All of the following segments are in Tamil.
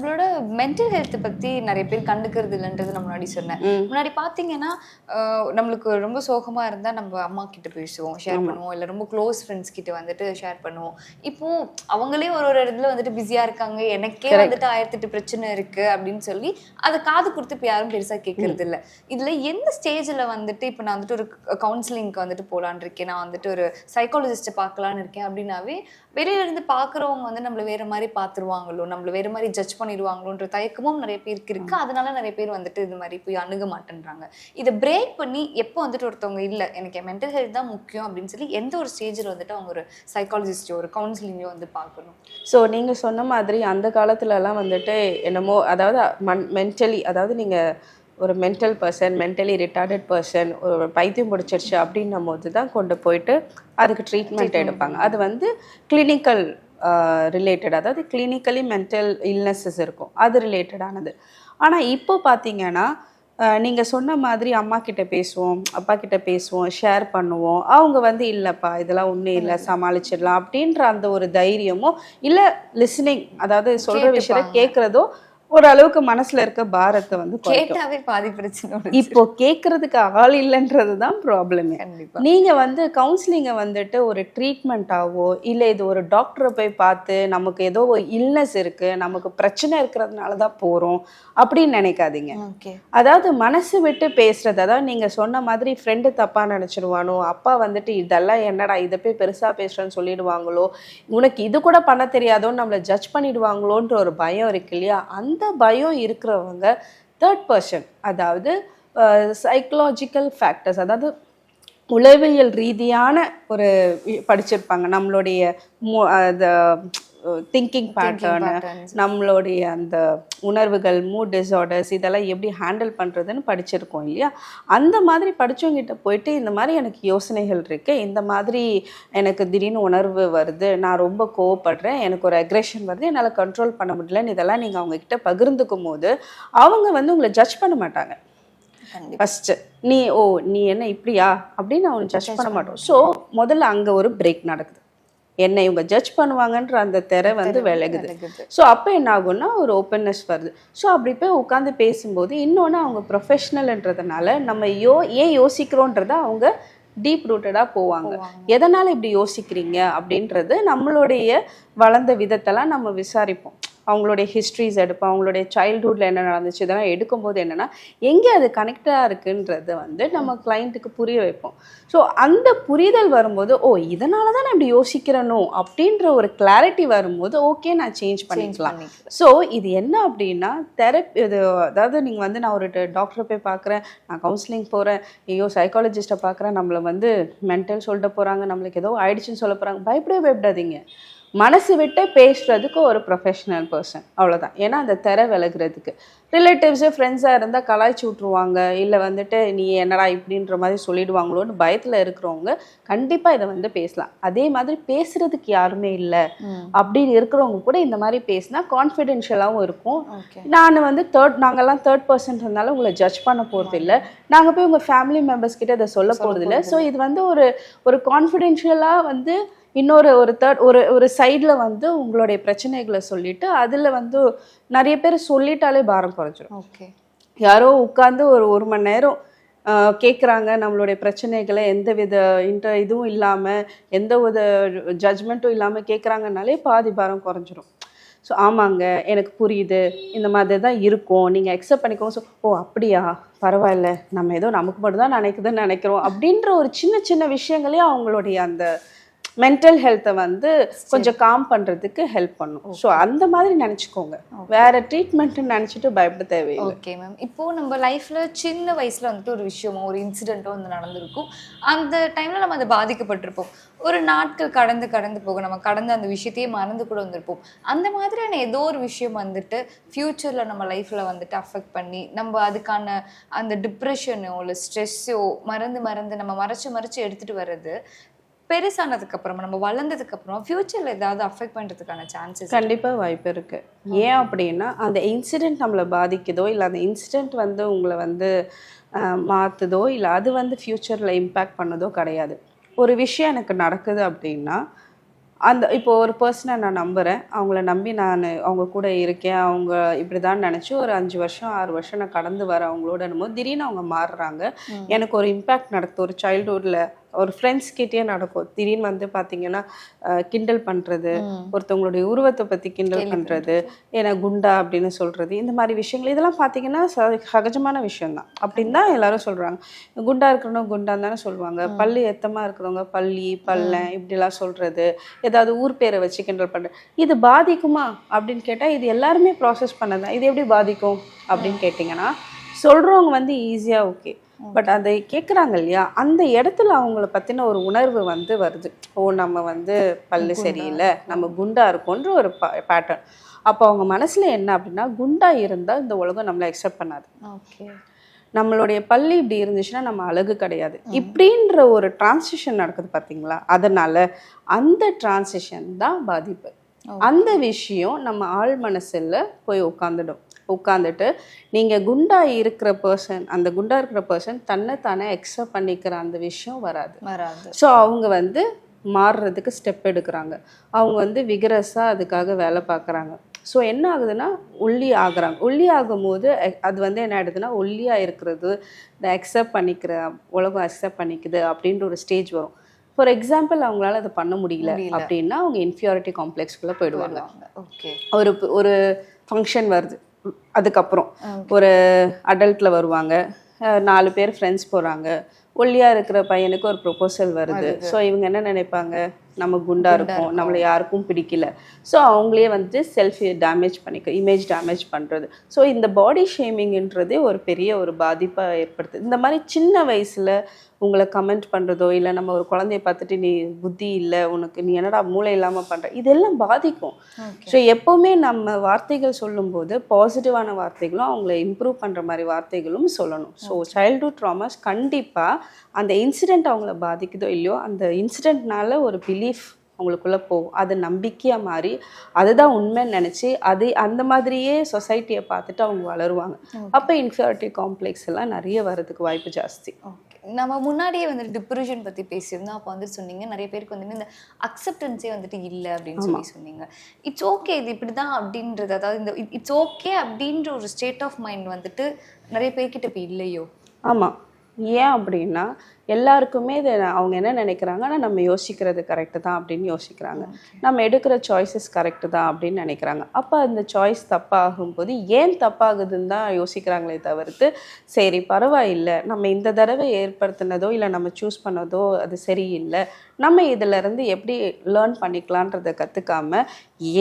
நம்மளோட மென்டல் ஹெல்த் பத்தி நிறைய பேர் கண்டுக்கிறது இல்லைன்றது நான் முன்னாடி சொன்னேன். முன்னாடி பாத்தீங்கன்னா ஆஹ், நம்மளுக்கு ரொம்ப சோகமா இருந்தா நம்ம அம்மா கிட்ட பேசுவோம் ஷேர் பண்ணுவோம். இல்ல ரொம்ப க்ளோஸ் ஃப்ரெண்ட்ஸ் கிட்ட வந்துட்டு ஷேர் பண்ணுவோம். இப்போ அவங்களே ஒரு ஒரு இடத்துல வந்துட்டு பிஸியா இருக்காங்க. எனக்கே வந்துட்டு ஆயிரத்தெட்டு பிரச்சனை இருக்கு அப்படின்னு சொல்லி அதை காது கொடுத்து இப்ப யாரும் பெருசா கேட்கறது இல்ல. இதுல எந்த ஸ்டேஜ்ல வந்துட்டு இப்ப நான் வந்துட்டு ஒரு கவுன்சிலிங்க்கு வந்துட்டு போலான்னு இருக்கேன். நான் வந்துட்டு ஒரு சைக்காலஜிஸ்ட்டை பார்க்கலான்னு இருக்கேன் அப்படின்னாவே வெளியில இருந்து பாக்குறவங்க வந்து நம்மள வேற மாதிரி பாத்துருவாங்களோ நம்மள வேற மாதிரி ஜட்ஜ் பண்ணிடுவாங்களோன்ற தயக்கமும் நிறைய பேருக்கு இருக்கு. அதனால நிறைய பேர் வந்துட்டு இது மாதிரி போய் அணுக மாட்டேன்றாங்க. இதை பிரேக் பண்ணி எப்போ வந்துட்டு ஒருத்தவங்க இல்ல எனக்கு மென்டல் ஹெல்த் தான் முக்கியம் அப்படின்னு சொல்லி எந்த ஒரு ஸ்டேஜில் வந்துட்டு அவங்க ஒரு சைக்காலஜிஸ்டோ ஒரு கவுன்சிலிங்கோ வந்து பார்க்கணும்? ஸோ நீங்கள் சொன்ன மாதிரி அந்த காலத்துலலாம் வந்துட்டு என்னமோ அதாவது மன் மென்டலி அதாவது நீங்கள் ஒரு mental person mentally retarded person ஒரு பைத்தியம் பிடிச்சிருச்சு அப்படின்னும் போது தான் கொண்டு போயிட்டு அதுக்கு ட்ரீட்மெண்ட் எடுப்பாங்க. அது வந்து கிளினிக்கல் ரிலேட்டட் அதாவது கிளினிக்கலி மென்டல் இல்னஸஸ் இருக்கும். அது ரிலேட்டடானது ஆனால் இப்போ பார்த்தீங்கன்னா நீங்கள் சொன்ன மாதிரி அம்மா கிட்ட பேசுவோம் அப்பா கிட்ட பேசுவோம் ஷேர் பண்ணுவோம். அவங்க வந்து இல்லைப்பா இதெல்லாம் ஒன்றும் இல்லை சமாளிச்சிடலாம். அப்படின்ற அந்த ஒரு தைரியமோ இல்லை லிசனிங் அதாவது சொல்கிற விஷயத்த கேட்குறதோ ஓரளவுக்கு மனசுல இருக்க பாரத்தை வந்து கேட்டாவே பாதி பிரச்சனை. இப்போ கேட்கறதுக்கு ஆள் இல்லைன்றது தான் ப்ராப்ளமே நீங்க வந்து கவுன்சிலிங்கை வந்துட்டு ஒரு ட்ரீட்மெண்ட்டாவோ இல்லை இது ஒரு டாக்டரை போய் பார்த்து நமக்கு ஏதோ ஒரு இல்னஸ் இருக்கு நமக்கு பிரச்சனை இருக்கிறதுனால தான் போறோம் அப்படின்னு நினைக்காதீங்க. ஓகே. அதாவது மனசு விட்டு பேசுறது அதாவது நீங்க சொன்ன மாதிரி ஃப்ரெண்டு தப்பா நினைச்சிருவானோ அப்பா வந்துட்டு இதெல்லாம் என்னடா இதை போய் பெருசா பேசுறேன்னு சொல்லிடுவாங்களோ உனக்கு இது கூட பண்ண தெரியாதோன்னு நம்மளை ஜட்ஜ் பண்ணிடுவாங்களோன்ற ஒரு பயம் இருக்கு இல்லையா? அந்த பயம் இருக்கிறவங்க தேர்ட் பர்சன் அதாவது சைக்கலாஜிக்கல் ஃபேக்டர்ஸ் அதாவது உளவியல் ரீதியான ஒரு படிச்சிருப்பாங்க. நம்மளுடைய மு- திங்கிங் பேட்டர்னு. நம்மளுடைய அந்த உணர்வுகள் மூட் டிஸார்டர்ஸ் இதெல்லாம் எப்படி ஹேண்டில் பண்ணுறதுன்னு படிச்சிருக்கோம் இல்லையா? அந்த மாதிரி படிச்சவங்ககிட்ட போயிட்டு இந்த மாதிரி எனக்கு யோசனைகள் இருக்குது இந்த மாதிரி எனக்கு திடீர்னு உணர்வு வருது நான் ரொம்ப கோவப்படுறேன் எனக்கு ஒரு அக்ரெஷன் வருது என்னால் கண்ட்ரோல் பண்ண முடியலன்னு இதெல்லாம் நீங்கள் அவங்கக்கிட்ட பகிர்ந்துக்கும் போது அவங்க வந்து உங்களை ஜட்ஜ் பண்ண மாட்டாங்க. ஃபஸ்ட்டு நீ ஓ நீ என்ன இப்படியா? அப்படின்னு அவனை ஜட்ஜ் பண்ண மாட்டோம். ஸோ முதல்ல அங்கே ஒரு பிரேக் நடக்குது. என்னை இவங்க ஜட்ஜ் பண்ணுவாங்கன்ற அந்த திரை வந்து விலகுது. ஸோ அப்போ என்ன ஆகும்னா ஒரு ஓப்பன்னஸ் வருது. ஸோ அப்படி போய் உட்காந்து பேசும்போது இன்னொன்று அவங்க ப்ரொஃபஷ்னல்ன்றதுனால நம்ம யோ ஏன் யோசிக்கிறோன்றத அவங்க டீப் ரூட்டடாக போவாங்க. எதனால் இப்படி யோசிக்கிறீங்க? அப்படின்றது நம்மளுடைய வளர்ந்த விதத்தெல்லாம் நம்ம விசாரிப்போம். அவங்களுடைய ஹிஸ்ட்ரிஸ் எடுப்போம் அவங்களுடைய சைல்ட்ஹுட்டில் என்ன நடந்துச்சு இதெல்லாம் எடுக்கும்போது என்னென்னா எங்கே அது கனெக்டாக இருக்குன்றத வந்து நம்ம கிளைண்ட்டுக்கு புரிய வைப்போம். ஸோ அந்த புரிதல் வரும்போது ஓ இதனால தான் நான் இப்படி யோசிக்கிறனோ? அப்படின்ற ஒரு கிளாரிட்டி வரும்போது ஓகே நான் சேஞ்ச் பண்ணிக்கலாம். பண்ணிக்கலாம். ஸோ இது என்ன அப்படின்னா தெரப்பி இது அதாவது நீங்கள் வந்து நான் ஒரு டாக்டரை போய் பார்க்குறேன் நான் கவுன்சிலிங் போகிறேன் ஐயோ சைக்காலஜிஸ்ட்டை பார்க்குறேன் நம்மளை வந்து மென்டல் சொல்லிட்டு போகிறாங்க நம்மளுக்கு ஏதோ ஆயிடுச்சுன்னு சொல்ல போகிறாங்க பயப்படவே பயப்படாதீங்க. மனசு விட்டு பேசுறதுக்கு ஒரு ப்ரொஃபஷனல் பர்சன் அவ்வளோதான் ஏன்னா அந்த திரை விலகுறதுக்கு. ரிலேட்டிவ்ஸு ஃப்ரெண்ட்ஸாக இருந்தால் கலாய்ச்சி விட்ருவாங்க இல்லை வந்துட்டு நீ என்னடா இப்படின்ற மாதிரி சொல்லிடுவாங்களோன்னு பயத்தில் இருக்கிறவங்க கண்டிப்பாக இதை வந்து பேசலாம். அதே மாதிரி பேசுறதுக்கு யாருமே இல்லை. அப்படின்னு இருக்கிறவங்க கூட இந்த மாதிரி பேசினா கான்ஃபிடென்ஷியலாகவும் இருக்கும். நான் வந்து தேர்ட் நாங்கெல்லாம் தேர்ட் பர்சன் இருந்தாலும் உங்களை ஜட்ஜ் பண்ண போகிறது இல்லை. நாங்கள் போய் உங்கள் ஃபேமிலி மெம்பர்ஸ் கிட்ட இதை சொல்ல போகிறது இல்லை. ஸோ இது வந்து ஒரு ஒரு கான்ஃபிடென்ஷியலாக வந்து இன்னொரு ஒரு தேர்ட் ஒரு ஒரு சைடில் வந்து உங்களுடைய பிரச்சனைகளை சொல்லிட்டு அதில் வந்து நிறைய பேர் சொல்லிட்டாலே பாரம் குறைஞ்சிரும். ஓகே. யாரோ உட்காந்து ஒரு ஒரு மணி நேரம் கேட்குறாங்க நம்மளுடைய பிரச்சனைகளை எந்த வித இன்ட இதுவும் இல்லாமல் எந்த வித ஜட்ஜ்மெண்ட்டும் இல்லாமல் கேட்குறாங்கனாலே பாதி பாரம் குறைஞ்சிரும். ஸோ ஆமாங்க எனக்கு புரியுது இந்த மாதிரி தான் இருக்கும் நீங்கள் அக்செப்ட் பண்ணிக்கோங்க. ஸோ ஓ அப்படியா? பரவாயில்ல நம்ம ஏதோ நமக்கு மட்டும் தான் நினைக்குதுன்னு நினைக்கிறோம். அப்படின்ற ஒரு சின்ன சின்ன விஷயங்களே அவங்களுடைய அந்த மென்டல் ஹெல்த்தை வந்து கொஞ்சம் காம் பண்ணுறதுக்கு ஹெல்ப் பண்ணும். ஸோ அந்த மாதிரி நினச்சிக்கோங்க. வேற ட்ரீட்மெண்ட்னு நினச்சிட்டு பயப்பட தேவையில்லை. ஓகே மேம் இப்போ நம்ம லைஃப்ல சின்ன வயசுல வந்துட்டு ஒரு விஷயமோ ஒரு இன்சிடென்ட்டோ வந்து நடந்திருக்கும். அந்த டைம்ல நம்ம அதை பாதிக்கப்பட்டிருப்போம். ஒரு நாட்கள் கடந்து கடந்து போக நம்ம கடந்து அந்த விஷயத்தையே மறந்து கூட வந்திருப்போம். அந்த மாதிரியான ஏதோ ஒரு விஷயம் வந்துட்டு ஃப்யூச்சர்ல நம்ம லைஃப்ல வந்துட்டு அஃபெக்ட் பண்ணி நம்ம அதுக்கான அந்த டிப்ரெஷனோ இல்லை ஸ்ட்ரெஸ்ஸோ மறந்து மறந்து நம்ம மறைச்சு மறைச்சு எடுத்துட்டு வர்றது பெருசானதுக்கு அப்புறமா நம்ம வளர்ந்ததுக்கு அப்புறம் ஃப்யூச்சர்ல ஏதாவது அஃபெக்ட் பண்றதுக்கான சான்சஸ் கண்டிப்பாக வாய்ப்பு இருக்கு. ஏன் அப்படின்னா அந்த இன்சிடெண்ட் நம்மளை பாதிக்குதோ இல்லை அந்த இன்சிடெண்ட் வந்து உங்களை வந்து மாத்துதோ இல்லை அது வந்து ஃப்யூச்சரில் இம்பேக்ட் பண்ணதோ கிடையாது. ஒரு விஷயம் எனக்கு நடக்குது அப்படின்னா அந்த இப்போ ஒரு பர்சனை நான் நம்புகிறேன் அவங்கள நம்பி நான் அவங்க கூட இருக்கேன். அவங்க இப்படி தான் நினச்சி ஒரு அஞ்சு வருஷம் ஆறு வருஷம் நான் கடந்து வரேன் அவங்களோட போது திடீர்னு அவங்க மாறுறாங்க. எனக்கு ஒரு இம்பேக்ட் நடக்குது. ஒரு சைல்ட்ஹுட்டில் ஒரு ஃப்ரெண்ட்ஸ் கிட்டேயே நடக்கும். திடீர்னு வந்து பார்த்தீங்கன்னா கிண்டல் பண்ணுறது ஒருத்தவங்களுடைய உருவத்தை பற்றி கிண்டல் பண்ணுறது ஏன்னா குண்டா அப்படின்னு சொல்கிறது இந்த மாதிரி விஷயங்கள் இதெல்லாம் பார்த்தீங்கன்னா சகஜமான விஷயம்தான். அப்படின்னு தான் எல்லாரும் சொல்கிறாங்க குண்டா இருக்கிறவங்க குண்டான்னு தானே சொல்லுவாங்க. பல்லு எத்தமாக இருக்கிறவங்க பள்ளி பல்லன் இப்படிலாம் சொல்கிறது ஏதாவது ஊர் பேரை வச்சு கிண்டல் பண்ணுறது இது பாதிக்குமா? அப்படின்னு கேட்டால் இது எல்லாருமே ப்ராசஸ் பண்ணதான் இது எப்படி பாதிக்கும்? அப்படின்னு கேட்டிங்கன்னா சொல்கிறவங்க வந்து ஈஸியாக ஓகே பட் அதை கேட்குறாங்க இல்லையா? அந்த இடத்துல அவங்கள பற்றின ஒரு உணர்வு வந்து வருது. ஓ நம்ம வந்து பல்லு சரியில்லை நம்ம குண்டா இருக்கோன்ற ஒரு பேட்டர்ன் அப்போ அவங்க மனசில் என்ன அப்படின்னா குண்டா இருந்தால் இந்த உலகம் நம்மளை அக்செப்ட் பண்ணாது. ஓகே. நம்மளுடைய பள்ளி இப்படி இருந்துச்சுன்னா நம்ம அழகு கிடையாது. இப்படின்ற ஒரு டிரான்சிஷன் நடக்குது பார்த்தீங்களா அதனால அந்த டிரான்சிஷன் தான் பாதிப்பு. அந்த விஷயம் நம்ம ஆள் மனசுல போய் உட்காந்துடும் உட்காந்துட்டு நீங்க குண்டா இருக்கிற பர்சன் அந்த குண்டா இருக்கிற பர்சன் தன்னை தானே அக்செப்ட் பண்ணிக்கிற அந்த விஷயம் வராது. வராது. ஸோ அவங்க வந்து மாறுறதுக்கு ஸ்டெப் எடுக்கிறாங்க. அவங்க வந்து விகரஸாக அதுக்காக வேலை பார்க்குறாங்க. ஸோ என்ன ஆகுதுன்னா ஒல்லி ஆகுறாங்க. ஒல்லி ஆகும்போது அது வந்து என்ன ஆயிடுதுன்னா ஒல்லியாக இருக்கிறது இந்த அக்செப்ட் பண்ணிக்கிற உலகம் அக்செப்ட் பண்ணிக்குது அப்படின்ற ஒரு ஸ்டேஜ் வரும். ஃபார் எக்ஸாம்பிள் அவங்களால அதை பண்ண முடியல அப்படின்னா அவங்க இன்ஃபியாரிட்டி காம்ப்ளெக்ஸ்குள்ளே போயிடுவாங்க. ஓகே ஒரு ஒரு ஃபங்க்ஷன் வருது. அதுக்கப்புறம் ஒரு அடல்ட்டில் வருவாங்க. நாலு பேர் ஃப்ரெண்ட்ஸ் போகிறாங்க ஒல்லியாக இருக்கிற பையனுக்கு ஒரு ப்ரொபோசல் வருது. ஸோ இவங்க என்ன நினைப்பாங்க? நம்ம குண்டா இருக்கோம். நம்மளை யாருக்கும் பிடிக்கல. ஸோ அவங்களே வந்து செல்ஃப் டேமேஜ் பண்ணிக்க இமேஜ் டேமேஜ் பண்ணுறது ஸோ இந்த பாடி ஷேமிங்ன்றதே ஒரு பெரிய ஒரு பாதிப்பை ஏற்படுத்துது இந்த மாதிரி சின்ன வயசில் உங்களை கமெண்ட் பண்ணுறதோ இல்லை நம்ம ஒரு குழந்தைய பார்த்துட்டு நீ புத்தி இல்லை உனக்கு நீ என்னடா மூளை இல்லாமல் பண்ணுற இதெல்லாம் பாதிக்கும். ஸோ எப்போவுமே நம்ம வார்த்தைகள் சொல்லும்போது பாசிட்டிவான வார்த்தைகளும் அவங்கள இம்ப்ரூவ் பண்ணுற மாதிரி வார்த்தைகளும் சொல்லணும். ஸோ சைல்ட்ஹுட் ட்ராமாஸ் கண்டிப்பாக அந்த இன்சிடெண்ட் அவங்கள பாதிக்குதோ இல்லையோ அந்த இன்சிடெண்ட்னால ஒரு பிலீஃப் அவங்களுக்குள்ள போகும். அது நம்பிக்கையாக மாறி அதுதான் உண்மைன்னு நினச்சி அது அந்த மாதிரியே சொசைட்டியை பார்த்துட்டு அவங்க வளருவாங்க. அப்போ இன்ஃபியாரிட்டி காம்ப்ளெக்ஸ் எல்லாம் நிறைய வர்றதுக்கு வாய்ப்பு ஜாஸ்தி. நம்ம முன்னாடியே வந்துட்டு டிப்ரெஷன் பத்தி பேசியிருந்தோம். அப்போ வந்து சொன்னீங்க நிறைய பேருக்கு வந்துட்டு இந்த அக்செப்டன்ஸே வந்துட்டு இல்லை அப்படின்னு சொல்லி சொன்னீங்க. இட்ஸ் ஓகே இது இப்படி தான் அப்படின்றது அதாவது இந்த இட்ஸ் ஓகே அப்படின்ற ஒரு ஸ்டேட் ஆஃப் மைண்ட் வந்துட்டு நிறைய பேர்கிட்ட இப்போ இல்லையோ? ஆமாம் ஏன் அப்படின்னா எல்லாருக்குமே இதை அவங்க என்ன நினைக்கிறாங்கன்னா நம்ம யோசிக்கிறது கரெக்டு தான் அப்படின்னு யோசிக்கிறாங்க. நம்ம எடுக்கிற சாய்ஸஸ் கரெக்டு தான் அப்படின்னு நினைக்கிறாங்க. அப்போ அந்த சாய்ஸ் தப்பாகும்போது ஏன் தப்பாகுதுன்னு தான் யோசிக்கிறாங்களே தவிர்த்து சரி பரவாயில்லை நம்ம இந்த தடவை ஏற்படுத்தினதோ இல்லை நம்ம சூஸ் பண்ணதோ அது சரியில்லை நம்ம இதிலிருந்து எப்படி லேர்ன் பண்ணிக்கலான்றதை கற்றுக்காம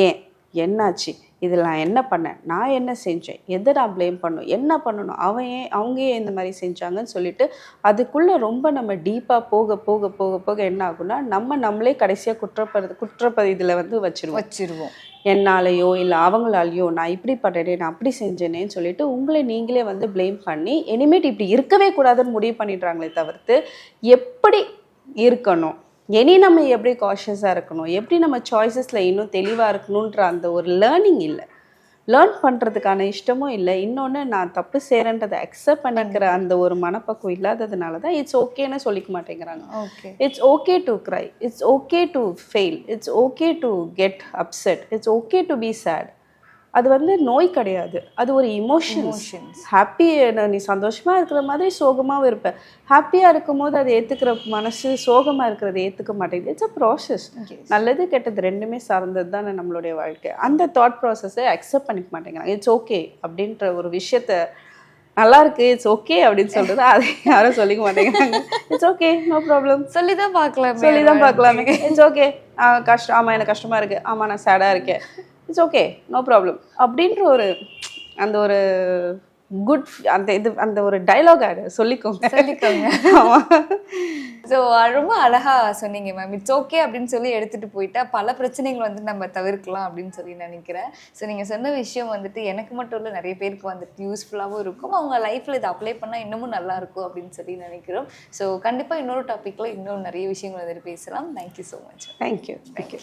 ஏன் என்னாச்சு? இதில் நான் என்ன பண்ணேன்? நான் என்ன செஞ்சேன்? எதை நான் ப்ளேம் பண்ணணும்? என்ன பண்ணணும்? அவன் ஏன் அவங்க ஏன் இந்த மாதிரி செஞ்சாங்கன்னு சொல்லிட்டு அதுக்குள்ளே ரொம்ப நம்ம டீப்பாக போக போக போக போக என்ன ஆகும்னா நம்ம நம்மளே கடைசியாக குற்றப்பதி குற்றப்பதிதில் வந்து வச்சிருவோம். வச்சிருவோம். என்னாலேயோ இல்லை அவங்களாலேயோ நான் இப்படி பண்ணேனே நான் அப்படி செஞ்சேனேன்னு சொல்லிட்டு உங்களை நீங்களே வந்து ப்ளேம் பண்ணி இனிமேட் இப்படி இருக்கவே கூடாதுன்னு முடிவு பண்ணிடுறாங்களே தவிர்த்து எப்படி இருக்கணும்? இனி நம்ம எப்படி காஷியஸாக இருக்கணும்? எப்படி நம்ம சாய்ஸஸில் இன்னும் தெளிவாக இருக்கணுன்ற அந்த ஒரு லேர்னிங் இல்லை. லேர்ன் பண்ணுறதுக்கான இஷ்டமும் இல்லை. இன்னொன்று நான் தப்பு செய்கிறேன்றதை அக்செப்ட் பண்ணிக்கிற அந்த ஒரு மனப்பக்குவம் இல்லாததுனால தான் இட்ஸ் ஓகேன்னு சொல்லிக்க மாட்டேங்கிறாங்க. Okay it's okay to cry it's okay to fail it's okay to get upset it's okay to be sad அது வந்து நோய் கிடையாது. அது ஒரு இமோஷன்ஸ். ஹாப்பி நீ சந்தோஷமா இருக்கிற மாதிரி சோகமாவும் இருப்ப. ஹாப்பியா இருக்கும்போது அதை ஏத்துக்கிற மனசு சோகமா இருக்கிறத ஏத்துக்க மாட்டேங்குது. இட்ஸ் அ ப்ராசஸ் நல்லது கெட்டது ரெண்டுமே சார்ந்தது தானே நம்மளுடைய வாழ்க்கை. அந்த தாட் ப்ராசஸை அக்செப்ட் பண்ணிக்க மாட்டேங்கிறாங்க. இட்ஸ் ஓகே அப்படின்ற ஒரு விஷயத்த நல்லா இருக்கு இட்ஸ் ஓகே அப்படின்னு சொல்றது அதை யாரும் சொல்லிக்க மாட்டேங்கிறாங்க. இட்ஸ் ஓகே நோ ப்ராப்ளம் சொல்லி தான் பார்க்கலாம். சொல்லி தான் பார்க்கலாமே இட்ஸ் ஓகே கஷ்டம் ஆமாம் எனக்கு கஷ்டமா இருக்கு. ஆமாம் நான் சேடாக இருக்கேன். இட்ஸ் ஓகே நோ ப்ராப்ளம் அப்படின்ற ஒரு அந்த ஒரு குட் அந்த இது அந்த ஒரு டைலாக் ஆடு சொல்லிக்கோங்க. சொல்லிக்கோங்க. ஆமாம் ஸோ ரொம்ப அழகா சொன்னீங்க மேம் இட்ஸ் ஓகே அப்படின்னு சொல்லி எடுத்துட்டு போயிட்டா பல பிரச்சனைகள் வந்து நம்ம தவிர்க்கலாம் அப்படின்னு சொல்லி நினைக்கிறேன். ஸோ நீங்க சொன்ன விஷயம் வந்துட்டு எனக்கு மட்டும் இல்லை நிறைய பேருக்கு வந்துட்டு யூஸ்ஃபுல்லாகவும் இருக்கும். அவங்க லைஃப்ல இதை அப்ளை பண்ணா இன்னமும் நல்லா இருக்கும் அப்படின்னு சொல்லி நினைக்கிறோம். ஸோ கண்டிப்பா இன்னொரு டாபிக்ல இன்னும் நிறைய விஷயங்கள் வந்துட்டு பேசலாம். Thank you so much thank you thank you